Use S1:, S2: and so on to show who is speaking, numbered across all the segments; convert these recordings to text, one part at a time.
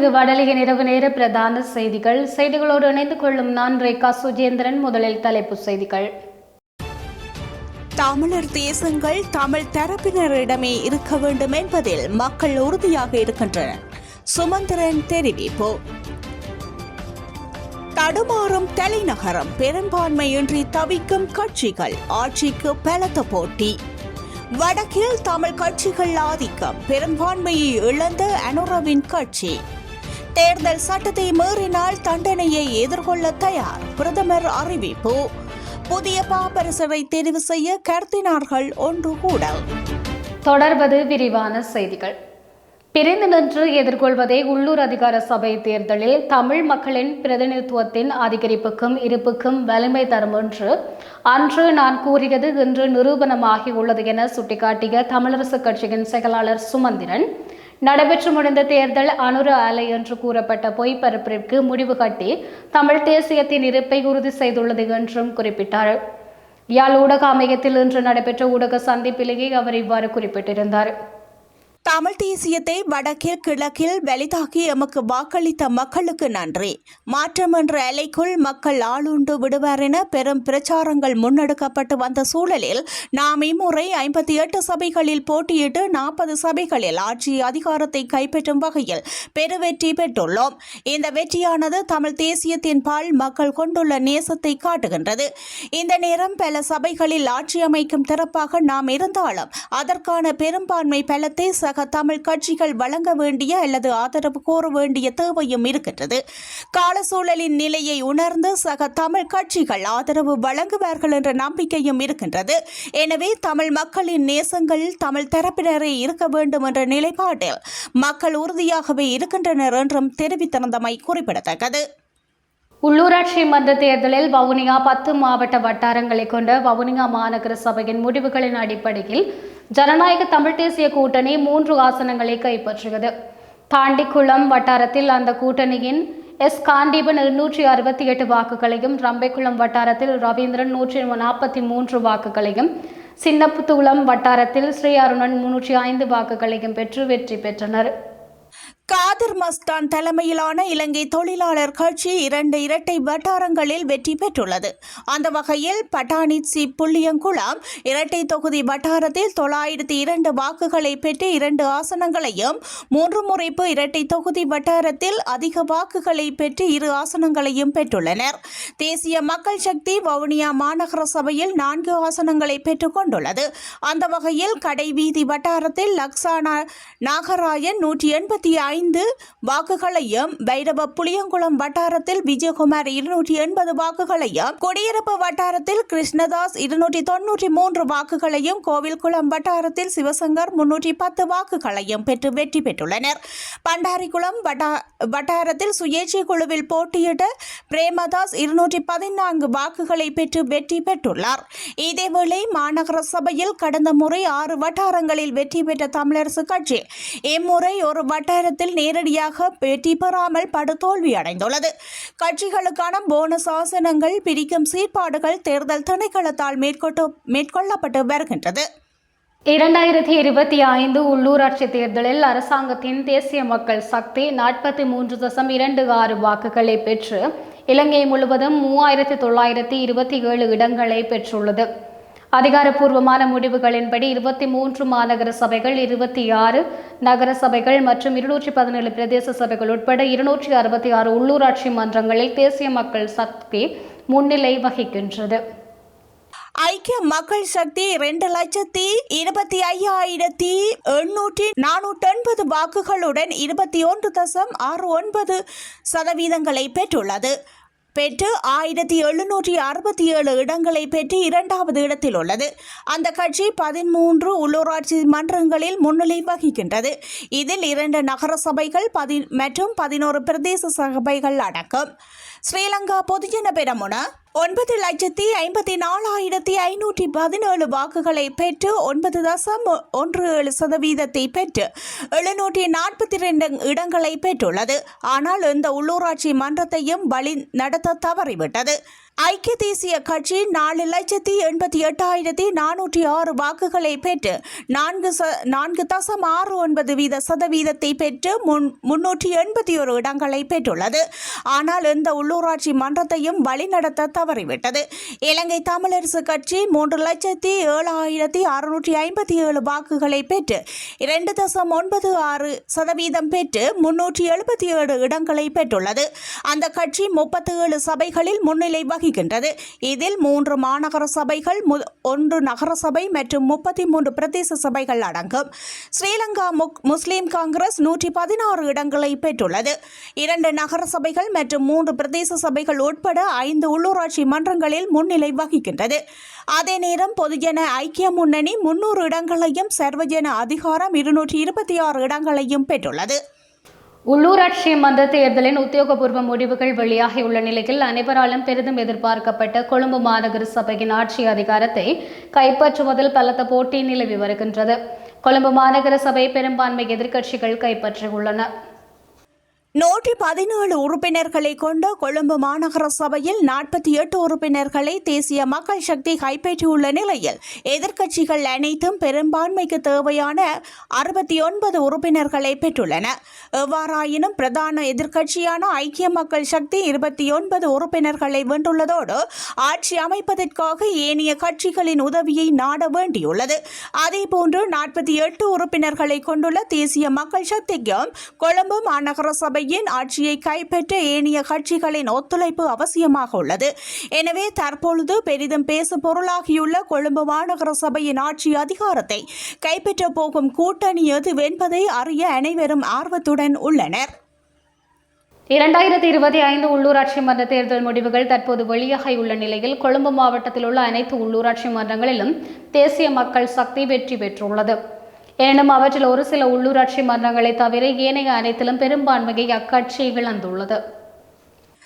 S1: இது வடலியின் இரவு நேர பிரதான செய்திகள். செய்திகளோடு இணைந்து கொள்ளும் நான் ரேகா சுஜேந்திரன். முதலில் தலைப்பு செய்திகள்.
S2: தமிழர் தேசங்கள் தமிழ் தரப்பினரிடமே இருக்க வேண்டும் என்பதில் மக்கள் உறுதியாக இருக்கின்றனர். சுமந்திரன் தெரிவிப்பு. தடுமாறும் தலைநகரம் பெரும்பான்மையின்றி தவிக்கும் கட்சிகள் ஆட்சிக்கு பலத்த போட்டி. வடக்கில் தமிழ் கட்சிகள் ஆதிக்கம் பெரும்பான்மையை இழந்த அனுரவின் கட்சி. தேர்தல் சட்டத்தை மீறினால் தண்டனையை எதிர்கொள்ள தயார். பிரதமர் அறிவிப்பு. புதிய பாப்பரசரை தெரிவு செய்ய கருத்தினார்கள் ஒன்று கூட.
S1: தொடர்வது விரிவான செய்திகள். பிரிந்து நின்று எதிர்கொள்வதே உள்ளூர் அதிகார சபை தேர்தலில் தமிழ் மக்களின் பிரதிநிதித்துவத்தின் அதிகரிப்புக்கும் இருப்புக்கும் வலிமை தரும் என்று அன்று நான் கூறியது இன்று நிரூபணமாகி உள்ளது என சுட்டிக்காட்டிய தமிழரசுக் கட்சியின் செயலாளர் சுமந்திரன். நடைபெற்று முடிந்த தேர்தல் அனுர அலை என்று கூறப்பட்ட பொய்ப்பரப்பிற்கு முடிவு கட்டி தமிழ் தேசியத்தின் இருப்பை உறுதி செய்துள்ளது என்றும் குறிப்பிட்டார். யாழ் ஊடக அமையத்தில் இன்று நடைபெற்ற ஊடக சந்திப்பிலேயே அவர் இவ்வாறு குறிப்பிட்டிருந்தார்.
S2: தமிழ் தேசியத்தை வடக்கில் கிழக்கில் வெளிதாக்கி எமக்கு வாக்களித்த மக்களுக்கு நன்றி. மாற்றம் என்ற எல்லைக்குள் மக்கள் ஆளுண்டு விடுவார் என பெரும் பிரச்சாரங்கள் முன்னெடுக்கப்பட்டு வந்த சூழலில் நாம் இம்முறை ஐம்பத்தி எட்டு சபைகளில் போட்டியிட்டு நாற்பது சபைகளில் ஆட்சி அதிகாரத்தை கைப்பற்றும் வகையில் பெருவெற்றி பெற்றுள்ளோம். இந்த வெற்றியானது தமிழ் தேசியத்தின் பால் மக்கள் கொண்டுள்ள நேசத்தை காட்டுகின்றது. இந்த நேரம் பல சபைகளில் ஆட்சி அமைக்கும் திறப்பாக நாம் இருந்தாலும் அதற்கான பெரும்பான்மை பலத்தை சக தமிழ் கட்சிகள் வழங்க வேண்டிய அல்லது ஆதரவு கோர வேண்டிய தேவையும் இருக்கின்றது. கால சூழலின் நிலையை உணர்ந்து சக தமிழ் கட்சிகள் ஆதரவு வழங்குவார்கள் என்ற நம்பிக்கையும் இருக்கின்றது. எனவே தமிழ் மக்களின் நேசங்கள் தமிழ் தரப்பினரே இருக்க வேண்டும் என்ற நிலைப்பாட்டில் மக்கள் உறுதியாகவே இருக்கின்றனர் என்றும் தெரிவித்திருந்தமை குறிப்பிடத்தக்கது.
S1: உள்ளூராட்சி மன்ற தேர்தலில் வவுனியா பத்து மாவட்ட வட்டாரங்களை கொண்ட வவுனியா மாநகர சபையின் முடிவுகளின் அடிப்படையில் ஜனநாயக தமிழ் தேசிய கூட்டணி மூன்று ஆசனங்களை கைப்பற்றியது தாண்டிக்குளம் வட்டாரத்தில் அந்த கூட்டணியின் எஸ். காண்டீபன் இருநூற்றி அறுபத்தி எட்டு வாக்குகளையும் ரம்பைக்குளம் வட்டாரத்தில் ரவீந்திரன் நூற்றி நாற்பத்தி மூன்று வாக்குகளையும் சின்னப்புத்துளம் வட்டாரத்தில் ஸ்ரீ அருணன் முன்னூற்றி ஐந்து வாக்குகளையும் பெற்று வெற்றி பெற்றனர்.
S2: காதர் மஸ்தான் தலைமையிலான இலங்கை தொழிலாளர் கட்சி இரண்டு இரட்டை வட்டாரங்களில் வெற்றி பெற்றுள்ளது. அந்த வகையில் பட்டாணி சி. புள்ளியங்குளம் இரட்டை தொகுதி வட்டாரத்தில் தொள்ளாயிரத்தி இரண்டு வாக்குகளை பெற்று இரண்டு ஆசனங்களையும் மூன்று முறைப்பு இரட்டை தொகுதி வட்டாரத்தில் அதிக வாக்குகளை பெற்று இரு ஆசனங்களையும் பெற்றுள்ளனர். தேசிய மக்கள் சக்தி வவுனியா மாநகர சபையில் நான்கு ஆசனங்களை பெற்றுக் கொண்டுள்ளது. அந்த வகையில் கடைவீதி வட்டாரத்தில் லக்ஸானா நாகராயன் நூற்றி எண்பத்தி ஐந்து வாக்குகளையும் பைரவ புளியங்குளம் வட்டாரத்தில் விஜயகுமார் இருநூற்றி எண்பது வாக்குகளையும் கொடியிருப்பு வட்டாரத்தில் கிருஷ்ணதாஸ் இருநூற்றி தொன்னூற்றி மூன்று வாக்குகளையும் கோவில்குளம் வட்டாரத்தில் சிவசங்கர் முன்னூற்றி பத்து வாக்குகளையும் பெற்று வெற்றி பெற்றுள்ளனர். பண்டாரிக்குளம் வட்டா- வட்டாரத்தில் சுயேட்சை குழுவில் போட்டியிட்ட பிரேமதாஸ் இருநூற்றி பதினான்கு வாக்குகளை பெற்று வெற்றி பெற்றுள்ளார். இதேவேளை மாநகர சபையில் கடந்த முறை ஆறு வட்டாரங்களில் வெற்றி பெற்ற தமிழரசு கட்சி இம்முறை ஒரு வட்டாரத்தில் நேரடியாக வெற்றி பெறாமல் படுதோல்வி அடைந்துள்ளது. கட்சிகளுக்கான போனஸ் ஆசனங்கள் பிரிக்கும் சீர்பாடுகள் தேர்தல் திணைக்களத்தால் மேற்கொண்டு மேற்கொள்ளப்பட்டு வருகின்றது.
S1: இரண்டாயிரத்தி இருபத்தி ஐந்து உள்ளூராட்சி தேர்தலில் அரசாங்கத்தின் தேசிய மக்கள் சக்தி நாற்பத்தி மூன்று தசம் இரண்டு ஆறு வாக்குகளை பெற்று இலங்கை முழுவதும் மூவாயிரத்தி தொள்ளாயிரத்தி இருபத்தி ஏழு இடங்களை பெற்றுள்ளது. அதிகாரப்பூர்வமான முடிவுகளின்படி இருபத்தி மூன்று மாநகர சபைகள் இருபத்தி ஆறு நகர சபைகள் மற்றும் இருநூற்றி பதினேழு பிரதேச சபைகள் உட்பட இருநூற்றி அறுபத்தி ஆறு உள்ளூராட்சி மன்றங்களில் தேசிய மக்கள் சக்தி முன்னிலை வகிக்கின்றது.
S2: ஐக்கிய மக்கள் சக்தி இரண்டு லட்சத்தி இருபத்தி ஐயாயிரத்தி எண்ணூற்றி நானூற்றி எண்பது வாக்குகளுடன் இருபத்தி ஒன்று தசம் ஆறு ஒன்பது சதவீதங்களை பெற்றுள்ளது. பெற்று ஆயிரத்தி எழுநூற்றி அறுபத்தி ஏழு இடங்களை பெற்று இரண்டாவது இடத்தில் உள்ளது. அந்த கட்சி பதிமூன்று உள்ளூராட்சி மன்றங்களில் முன்னிலை வகிக்கின்றது. இதில் இரண்டு நகர சபைகள் பதி மற்றும் பதினோரு பிரதேச சபைகள் அடக்கம் ஸ்ரீலங்கா பொதுஜன பெரமுன ஒன்பது லட்சத்தி ஐம்பத்தி நாலாயிரத்தி ஐநூற்றி பதினேழு வாக்குகளை பெற்று ஒன்பது தசம் ஒன்று ஏழு சதவீதத்தை பெற்று எழுநூற்றி நாற்பத்தி ரெண்டு இடங்களை பெற்றுள்ளது. ஆனால் இந்த உள்ளூராட்சி மன்றத்தையும் வழி நடத்த தவறிவிட்டது. ஐக்கிய தேசிய கட்சி நாலு லட்சத்தி எண்பத்தி எட்டாயிரத்தி நானூற்றி ஆறு வாக்குகளை பெற்று நான்கு நான்கு தசம் ஆறு ஒன்பது வீத சதவீதத்தை பெற்று முன் முன்னூற்றி எண்பத்தி ஒரு இடங்களை பெற்றுள்ளது. ஆனால் இந்த உள்ளூராட்சி மன்றத்தையும் வழிநடத்த தவறிவிட்டது. இலங்கை தமிழரசு கட்சி மூன்று லட்சத்தி ஏழாயிரத்தி அறுநூற்றி ஐம்பத்தி ஏழு வாக்குகளை பெற்று இரண்டு தசம் ஒன்பது ஆறு சதவீதம் பெற்று முன்னூற்றி எழுபத்தி ஏழு இடங்களை பெற்றுள்ளது. அந்த கட்சி முப்பத்தி ஏழு சபைகளில் முன்னிலை வகிக்கின்றது இதில் மூன்று மாநகர சபைகள் ஒன்று நகரசபை மற்றும் முப்பத்தி மூன்று பிரதேச சபைகள் அடங்கும். ஸ்ரீலங்கா முக்- காங்கிரஸ் நூற்றி பதினாறு இடங்களை பெற்றுள்ளது. இரண்டு நகர சபைகள் மற்றும் மூன்று பிரதேச சபைகள் உட்பட ஐந்து உள்ளூராட்சி மன்றங்களில் முன்னிலை வகிக்கின்றது. அதே நேரம் பொதுஜன ஐக்கிய முன்னணி முன்னூறு இடங்களையும் சர்வஜன அதிகாரம் இருநூற்றி இருபத்தி ஆறு இடங்களையும் பெற்றுள்ளது.
S1: உள்ளூராட்சி மன்ற தேர்தலின் உத்தியோகபூர்வ முடிவுகள் வெளியாகியுள்ள நிலையில் அனைவராலும் பெரிதும் எதிர்பார்க்கப்பட்ட கொழும்பு மாநகர சபையின் ஆட்சி அதிகாரத்தை கைப்பற்றுவதில் பலத்த போட்டி நிலவி வருகின்றது. கொழும்பு மாநகர சபை பெரும்பான்மை எதிர்க்கட்சிகள் கைப்பற்றியுள்ளன.
S2: நூற்றி பதினேழு உறுப்பினர்களை கொண்ட கொழும்பு மாநகர சபையில் நாற்பத்தி எட்டு உறுப்பினர்களை தேசிய மக்கள் சக்தி கைப்பற்றியுள்ள நிலையில் எதிர்க்கட்சிகள் அனைத்தும் பெரும்பான்மைக்கு தேவையான அறுபத்தி ஒன்பது உறுப்பினர்களை பெற்றுள்ளன. எவ்வாறாயினும் பிரதான எதிர்க்கட்சியான ஐக்கிய மக்கள் சக்தி இருபத்தி ஒன்பது உறுப்பினர்களை வென்றுள்ளதோடு ஆட்சி அமைப்பதற்காக ஏனைய கட்சிகளின் உதவியை நாட வேண்டியுள்ளது. அதேபோன்று நாற்பத்தி எட்டு உறுப்பினர்களை கொண்டுள்ள தேசிய மக்கள் சக்திக்கும் கொழும்பு மாநகர சபை சபையின் ஆட்சியை கைப்பற்ற ஏனைய கட்சிகளின் ஒத்துழைப்பு அவசியமாக உள்ளது. எனவே தற்பொழுது பெரிதும் பேசு பொருளாகியுள்ள கொழும்பு மாநகர சபையின் ஆட்சி அதிகாரத்தை கைப்பற்ற போகும் கூட்டணி எதுவென்பதை அறிய அனைவரும் ஆர்வத்துடன் உள்ளனர்.
S1: இரண்டாயிரத்தி இருபத்தி ஐந்து உள்ளூராட்சி மன்ற தேர்தல் முடிவுகள் தற்போது வெளியாகியுள்ள நிலையில் கொழும்பு மாவட்டத்தில் உள்ள அனைத்து உள்ளூராட்சி மன்றங்களிலும் தேசிய மக்கள் சக்தி வெற்றி பெற்றுள்ளது. எனினும் அவற்றில் ஒரு சில உள்ளூராட்சி மன்றங்களை தவிர ஏனைய அனைத்திலும் பெரும்பான்மையை அக்கட்சி இழந்துள்ளது.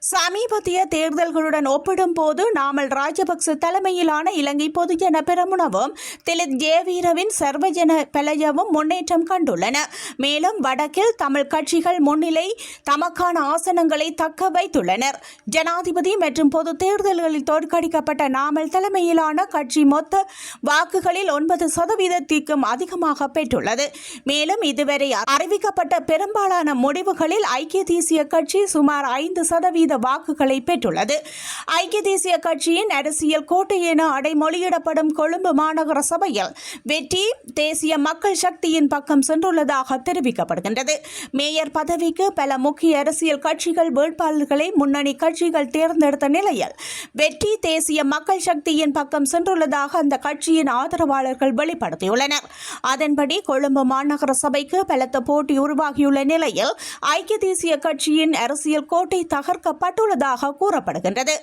S2: சமீபத்திய தேர்தல்களுடன் ஒப்பிடும்போது நாமல் ராஜபக்ச தலைமையிலான இலங்கை பொதுஜன பெரமுனவும் திலித் ஜேவீரவின் சர்வஜன பெலயவும் முன்னேற்றம் கண்டுள்ளன. மேலும் வடக்கில் தமிழ் கட்சிகள் முன்னிலை தமக்கான ஆசனங்களை தக்க வைத்துள்ளனர். ஜனாதிபதி மற்றும் பொது தேர்தல்களில் தோற்கடிக்கப்பட்ட நாமல் தலைமையிலான கட்சி மொத்த வாக்குகளில் ஒன்பது சதவீதத்திற்கும் அதிகமாக பெற்றுள்ளது. மேலும் இதுவரை அறிவிக்கப்பட்ட பெரும்பாலான முடிவுகளில் ஐக்கிய தேசிய கட்சி சுமார் ஐந்து சதவீத வாக்குகளை பெற்றுள்ளது. ஐக்கிய தேசிய கட்சியின் அரசியல் கோட்டை என அடைமொழியிடப்படும் கொழும்பு மாநகர சபையில் வெற்றி தேசிய மக்கள் சக்தியின் பக்கம் சென்றுள்ளதாக தெரிவிக்கப்படுகின்றது. மேயர் பதவிக்கு பல முக்கிய அரசியல் கட்சிகள் வேட்பாளர்களை முன்னணி கட்சிகள் தேர்ந்தெடுத்த நிலையில் வெற்றி தேசிய மக்கள் சக்தியின் பக்கம் சென்றுள்ளதாக அந்த கட்சியின் ஆதரவாளர்கள் வெளிப்படுத்தியுள்ளனர். அதன்படி கொழும்பு மாநகர சபைக்கு பலத்த போட்டி உருவாகியுள்ள நிலையில் ஐக்கிய தேசிய கட்சியின் அரசியல் கோட்டை தகர்க்க தகர்க்கப்பட்டுள்ளதாக கூறப்படுகின்றது.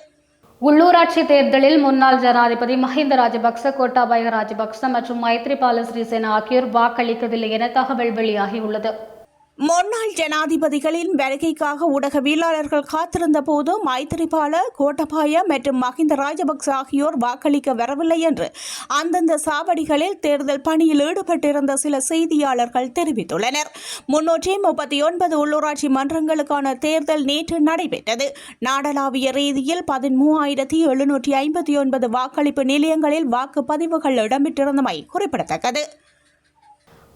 S1: உள்ளூராட்சி தேர்தலில் முன்னாள் ஜனாதிபதி மஹிந்த ராஜபக்ச கோட்டாபய ராஜபக்ச மற்றும் மைத்ரிபால சிறிசேனா ஆகியோர் வாக்களிக்கவில்லை என தகவல் வெளியாகியுள்ளது.
S2: முன்னாள் ஜனாதிபதிகளின் வருகைக்காக ஊடகவியலாளர்கள் காத்திருந்த போது மைத்திரிபால கோட்டபாய மற்றும் மஹிந்த ராஜபக்ச ஆகியோர் வாக்களிக்க வரவில்லை என்று அந்தந்த சாவடிகளில் தேர்தல் பணியில் ஈடுபட்டிருந்த சில செய்தியாளர்கள் தெரிவித்துள்ளனர். முன்னூற்றி முப்பத்தி ஒன்பது உள்ளூராட்சி மன்றங்களுக்கான தேர்தல் நேற்று நடைபெற்றது. நாடளாவிய ரீதியில் பதிமூவாயிரத்தி எழுநூற்றி ஐம்பத்தி ஒன்பது வாக்களிப்பு நிலையங்களில் வாக்குப்பதிவுகள் இடம்பெற்றிருந்தமை குறிப்பிடத்தக்கது.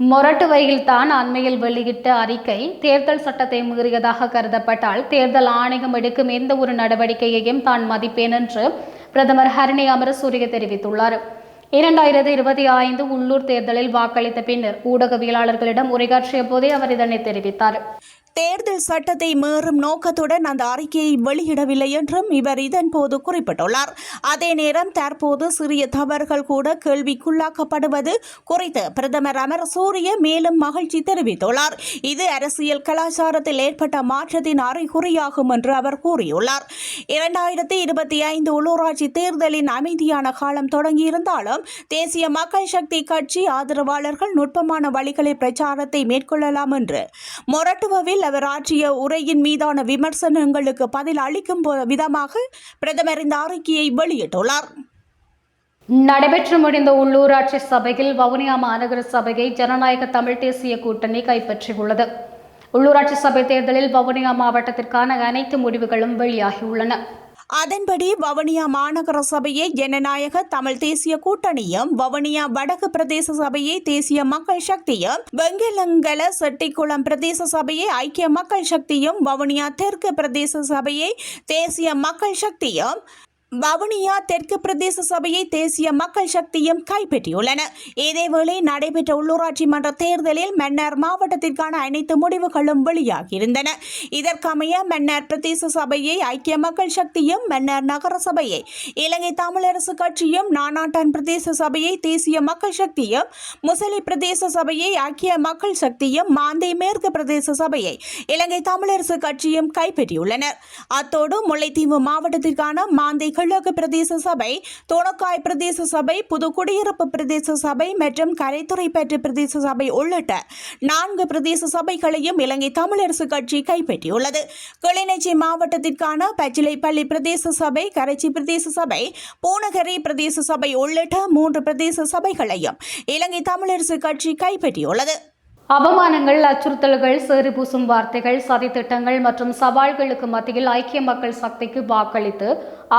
S1: மொரட்டுவையில் தான் அண்மையில் வெளியிட்ட அறிக்கை தேர்தல் சட்டத்தை மீறியதாக கருதப்பட்டால் தேர்தல் ஆணையம் எடுக்கும் எந்த ஒரு நடவடிக்கையையும் தான் மதிப்பேன் என்று பிரதமர் ஹரிணி அமரசூரிய தெரிவித்துள்ளார். இரண்டாயிரத்தி இருபத்தி ஐந்து உள்ளூர் தேர்தலில் வாக்களித்த பின்னர் ஊடகவியலாளர்களிடம் உரையாற்றிய போதே அவர் இதனை தெரிவித்தார்.
S2: தேர்தல் சட்டத்தை மீறும் நோக்கத்துடன் அந்த அறிக்கையை வெளியிடவில்லை என்றும் இவர் இதன்போது குறிப்பிட்டுள்ளார். அதே நேரம் தற்போது சிறிய தவறுகள் கூட கேள்விக்குள்ளாக்கப்படுவது குறித்து பிரதமர் அமர் சூரிய மேலும் மகிழ்ச்சி தெரிவித்துள்ளார். இது அரசியல் கலாச்சாரத்தில் ஏற்பட்ட மாற்றத்தின் அறிகுறியாகும் என்று அவர் கூறியுள்ளார். இரண்டாயிரத்தி இருபத்தி ஐந்து உள்ளூராட்சி தேர்தலின் அமைதியான காலம் தொடங்கியிருந்தாலும் தேசிய மக்கள் சக்தி கட்சி ஆதரவாளர்கள் நுட்பமான வழிகளை பிரச்சாரத்தை மேற்கொள்ளலாம் என்று மொரட்டுவில் அவர் ஆற்றிய உரையின் மீதான விமர்சனங்களுக்கு பதில் அளிக்கும் விதமாக பிரதமர் இந்த அறிக்கையை வெளியிட்டுள்ளார்.
S1: நடைபெற்று முடிந்த உள்ளூராட்சி சபையில் வவுனியா மாநகர சபையை ஜனநாயக தமிழ் தேசிய கூட்டணி கைப்பற்றியுள்ளது. உள்ளூராட்சி சபை தேர்தலில் வவுனியா மாவட்டத்திற்கான அனைத்து முடிவுகளும் வெளியாகியுள்ளன.
S2: அதன்படி வவுனியா மாநகர சபையை ஜனநாயக தமிழ் தேசிய கூட்டணியும் வவுனியா வடக்கு பிரதேச சபையை தேசிய மக்கள் சக்தியும் வெங்கலங்கல செட்டிக்குளம் பிரதேச சபையை ஐக்கிய மக்கள் சக்தியும் வவுனியா தெற்கு பிரதேச சபையை தேசிய மக்கள் சக்தியும் வவுனியா தெற்கு பிரதேச சபையை தேசிய மக்கள் சக்தியும் கைப்பற்றியுள்ளன. இதேவேளை நடைபெற்ற உள்ளூராட்சி மன்ற தேர்தலில் மன்னர் மாவட்டத்திற்கான அனைத்து முடிவுகளும் வெளியாகியிருந்தன. இதற்கமைய மன்னர் பிரதேச சபையை ஐக்கிய மக்கள் சக்தியும் மன்னர் நகர சபையை இலங்கை தமிழரசு கட்சியும் நானாட்டான் பிரதேச சபையை தேசிய மக்கள் சக்தியும் முசலி பிரதேச சபையை ஐக்கிய மக்கள் சக்தியும் மாந்தை மேற்கு பிரதேச சபையை இலங்கை தமிழரசு கட்சியும் கைப்பற்றியுள்ளனர். அத்தோடு முல்லைத்தீவு மாவட்டத்திற்கான மாந்தை கிழக்கு பிரதேச சபை தோணக்காய் பிரதேச சபை புதுக்குடியிருப்பு பிரதேச சபை மற்றும் கரைத்துறைப்பேற்று பிரதேச சபை உள்ளிட்ட நான்கு பிரதேச சபைகளையும் இலங்கை தமிழரசு கட்சி கைப்பற்றியுள்ளது. கிளிநொச்சி மாவட்டத்திற்கான பச்சிலைப்பள்ளி பிரதேச சபை கரைச்சி பிரதேச சபை பூனகரி பிரதேச சபை உள்ளிட்ட மூன்று பிரதேச சபைகளையும் இலங்கை தமிழரசு கட்சி கைப்பற்றியுள்ளது.
S1: அவமானங்கள் அச்சுறுத்தல்கள் சேறு பூசும் வார்த்தைகள் சதித்திட்டங்கள் மற்றும் சவால்களுக்கு மத்தியில் ஐக்கிய மக்கள் சக்திக்கு வாக்களித்து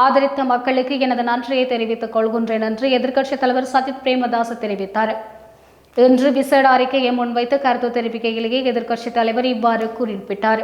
S1: ஆதரித்த மக்களுக்கு எனது நன்றியை தெரிவித்துக் கொள்கின்றேன் என்று எதிர்க்கட்சித் தலைவர் சஜித் பிரேமதாஸ் தெரிவித்தார். இன்று விசேட அறிக்கையை முன்வைத்து கருத்து தெரிவிக்கையிலேயே எதிர்க்கட்சித் தலைவர் இவ்வாறு குறிப்பிட்டார்.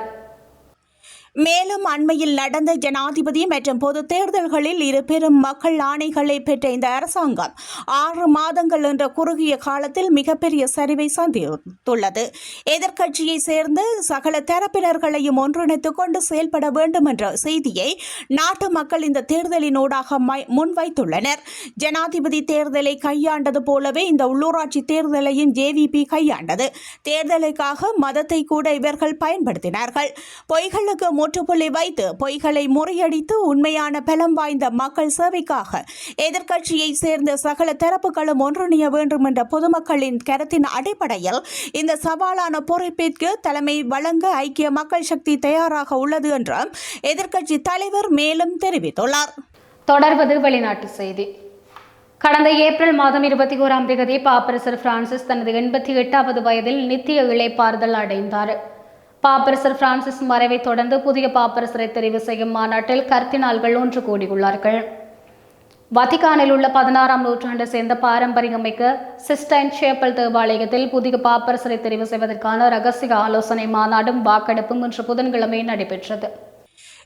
S2: மேலும் அண்மையில் நடந்த ஜனாதிபதி மற்றும் பொது தேர்தல்களில் இரு பெரும் மக்கள் ஆணைகளை பெற்ற இந்த அரசாங்கம் ஆறு மாதங்கள் என்ற குறுகிய காலத்தில் மிகப்பெரிய சரிவை சந்தித்துள்ளது. எதிர்க்கட்சியை சேர்ந்து சகல தரப்பினர்களையும் ஒன்றிணைத்துக் கொண்டு செயல்பட வேண்டும் என்ற செய்தியை நாட்டு மக்கள் இந்த தேர்தலினூடாக முன்வைத்துள்ளனர். ஜனாதிபதி தேர்தலை கையாண்டது போலவே இந்த உள்ளூராட்சி தேர்தலையும் ஜேவிபி கையாண்டது. தேர்தலுக்காக மதத்தை கூட இவர்கள் பயன்படுத்தினார்கள். பொய்களுக்கு முற்றுப்புள்ளி வைத்து பொய்களை முறியடித்து உண்மையான பலம் வாய்ந்த மக்கள் சேவைக்காக எதிர்க்கட்சியை சேர்ந்த சகல தரப்புகளும் ஒன்றிணைய வேண்டும் என்ற பொதுமக்களின் கருத்தின் அடிப்படையில் இந்த சவாலான பொறுப்பிற்கு தலைமை வழங்க ஐக்கிய மக்கள் சக்தி தயாராக உள்ளது என்றும் எதிர்க்கட்சி தலைவர் மேலும் தெரிவித்துள்ளார்.
S1: தொடர்வது வெளிநாட்டு செய்தி. கடந்த ஏப்ரல் மாதம் இருபத்தி ஓராம் தேதி பாப்பரசர் பிரான்சிஸ் தனது எண்பத்தி எட்டாவது வயதில் நித்திய இழைப்பாறுதல் அடைந்தார். பாப்பரசர் பிரான்சிஸ் மறைவை தொடர்ந்து புதிய பாப்பரசரை தெரிவு செய்யும் மாநாட்டில் கர்த்தினால்கள் ஒன்று கூடியுள்ளார்கள். வத்திகானில் உள்ள பதினாறாம் நூற்றாண்டை சேர்ந்த பாரம்பரியமிக்க சிஸ்டைன் சேப்பல் தேவாலயத்தில் புதிய பாப்பரசரை தெரிவு செய்வதற்கான ரகசிய ஆலோசனை மாநாடும் வாக்கெடுப்பும் இன்று புதன்கிழமை நடைபெற்றது.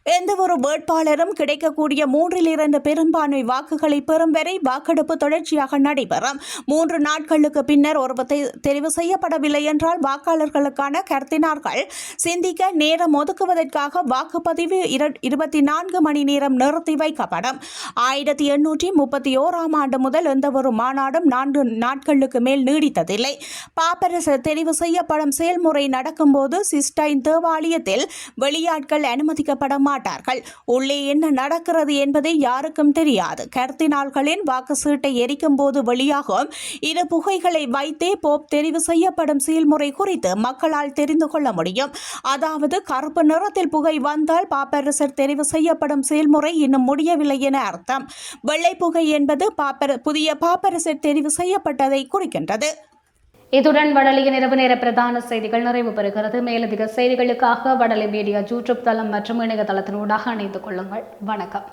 S2: எந்த ஒரு வேட்பாளரும் கிடைக்கக்கூடிய மூன்றில் இரண்டு பெரும்பான்மை வாக்குகளை பெறும் வரை வாக்கெடுப்பு தொடர்ச்சியாக நடைபெறும். மூன்று நாட்களுக்கு பின்னர் ஒருவர் தெரிவு செய்யப்படவில்லை என்றால் வாக்காளர்களுக்கான கருத்தினார்கள். சிந்திக்க நேரம் ஒதுக்குவதற்காக வாக்குப்பதிவு இருபத்தி நான்கு மணி நேரம் நிறுத்தி வைக்கப்படும். ஆயிரத்தி எண்ணூற்றி முப்பத்தி ஓராம் ஆண்டு முதல் எந்த ஒரு மாநாடும் நான்கு நாட்களுக்கு மேல் நீடித்ததில்லை. பாப்பரசர் தெரிவு செய்யப்படும் செயல்முறை நடக்கும்போது சிஸ்டைன் தேவாலயத்தில் வெளியாட்கள் அனுமதிக்கப்பட மாட்டார்கள். உள்ளே என்ன நடக்கிறது என்பதை யாருக்கும் தெரியாது. கர்தினால்களின் வாக்கு சீட்டை எரிக்கும் போது வெளியாகும். இரு புகைகளை வைத்தே போப் தெரிவு செய்யப்படும் செயல்முறை குறித்து மக்களால் தெரிந்து கொள்ள முடியும். அதாவது கருப்பு நிறத்தில் புகை வந்தால் பாப்பரசர் தெரிவு செய்யப்படும் செயல்முறை இன்னும் முடியவில்லை என அர்த்தம். வெள்ளை புகை என்பது பாப்பர புதிய பாப்பரசர் தெரிவு செய்யப்பட்டதை குறிக்கின்றது.
S1: இத்துடன் வடலியின் இரவு நேர பிரதான செய்திகள் நிறைவு பெறுகிறது. மேலதிக செய்திகளுக்காக வடலி மீடியா யூடியூப் தளம் மற்றும் இணையதளத்தினூடாக இணைந்து கொள்ளுங்கள். வணக்கம்.